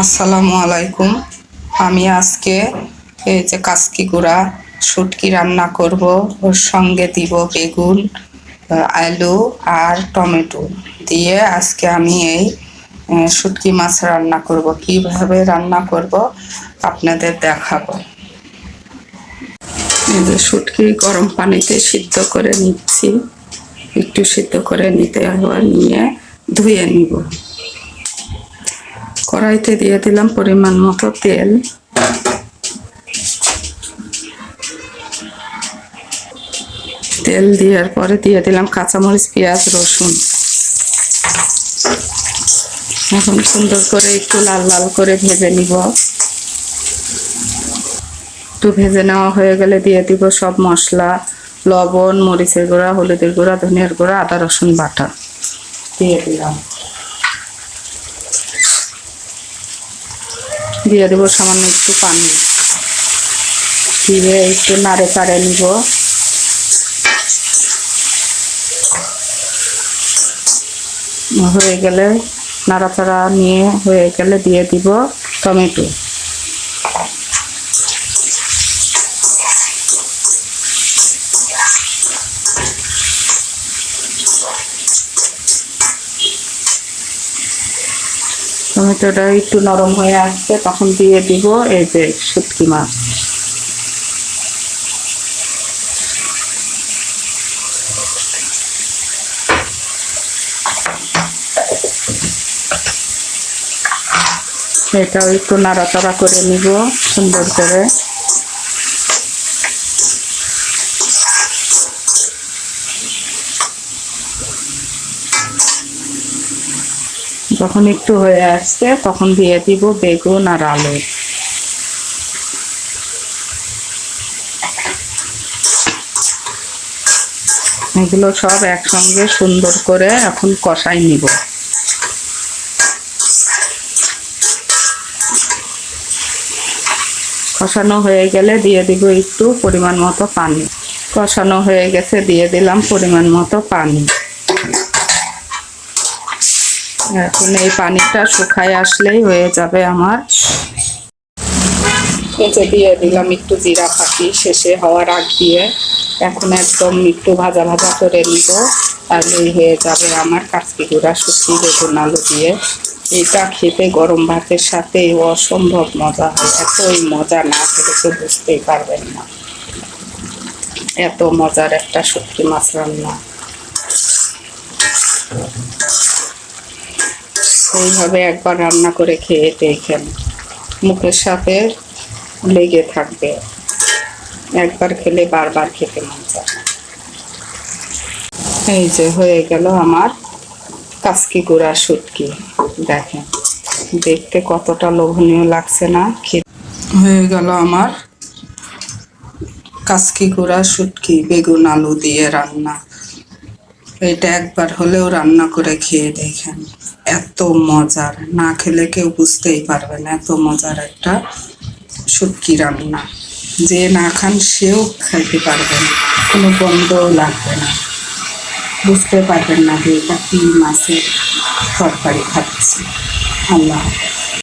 আসসালামু আলাইকুম। আমি আজকে এই যে কাসকি গুঁড়া, শুটকি রান্না করব। ওর সঙ্গে দিব বেগুন, আলু আর টমেটো। দিয়ে আজকে আমি এই শুটকি মাছ রান্না করব। কীভাবে রান্না করব আপনাদের দেখাবো। যে শুটকি গরম পানিতে সিদ্ধ করে নিচ্ছি। একটু সিদ্ধ করে নিতে হবে, নিয়ে ধুয়ে নিব। কড়াইতে দিয়ে দিলাম পরিমাণ মতো তেল। তেল দেওয়ার পরে দিয়ে দিলাম কাঁচামরিচ, পেঁয়াজ, রসুন। এখন সুন্দর করে একটু লাল লাল করে ভেজে নিব। একটু ভেজে নেওয়া হয়ে গেলে দিয়ে দিব সব মশলা, লবণ, মরিচের গুঁড়া, হলুদের গুঁড়া, ধনিয়ার গুঁড়া, আদা, রসুন বাটা। দিয়ে দিলাম। দিয়ে দেবো সামান্য একটু পানি। দিয়ে একটু নাড়ে চাড়ে নিব। হয়ে গেলে নাড়াচাড়া নিয়ে হয়ে গেলে দিয়ে দিব টমেটো। টমেটোটা একটু নরম হয়ে আসছে, তখন দিয়ে দিব এই যে শুটকি মাছ। এটাও একটু নাড়াচাড়া করে নিব, সুন্দর করে। যখন একটু হয়ে আসছে, তখন দিয়ে দিব বেগুন আর আলু। এগুলো সব একসঙ্গে সুন্দর করে এখন কষাই নিব। কষানো হয়ে গেলে দিয়ে দিব একটু পরিমাণ মতো পানি। কষানো হয়ে গেছে, দিয়ে দিলাম পরিমাণ মতো পানি। এখন এই পানিটা শুকায় আসলেই হয়ে যাবে আমার। কেটে দিয়ে দিলাম একটু জিরা ফাঁকি শেষে হওয়ার আগ দিয়ে। এখন একদম একটু ভাজা ভাজা করে নিব, তাহলেই হয়ে যাবে আমার কাঁচকি গুঁড়া শুকিয়ে বেগুন আলু দিয়ে। এটা খেতে গরম ভাতের সাথে অসম্ভব মজা হয়। এতই মজা না খেলে তো বুঝতেই পারবেন না। এত মজার একটা শুটকি মাছ রান্না। এইভাবে একবার রান্না করে খেয়ে দেখেন। মুখের সাথে লেগে থাকবে। একবার খেলে বারবার খেতে মন চায় এই যে হয়ে গেল আমার কাসকি গুঁড়া শুটকি। দেখেন, দেখতে কতটা লোভনীয় লাগছে না? হয়ে গেল আমার কাসকি গুঁড়া শুটকি বেগুন আলু দিয়ে রান্না। এটা একবার হলেও রান্না করে খেয়ে দেখেন। এত মজার, না খেলে কেউ বুঝতেই পারবে না, এত মজার একটা শুটকি রান্না। যে না খান সেও খাইতে পারবে না, কোনো গন্ধ লাগবে না। বুঝতে পারবেন না যে এটা কি মাছের তরকারি খাচ্ছি। আল্লাহ।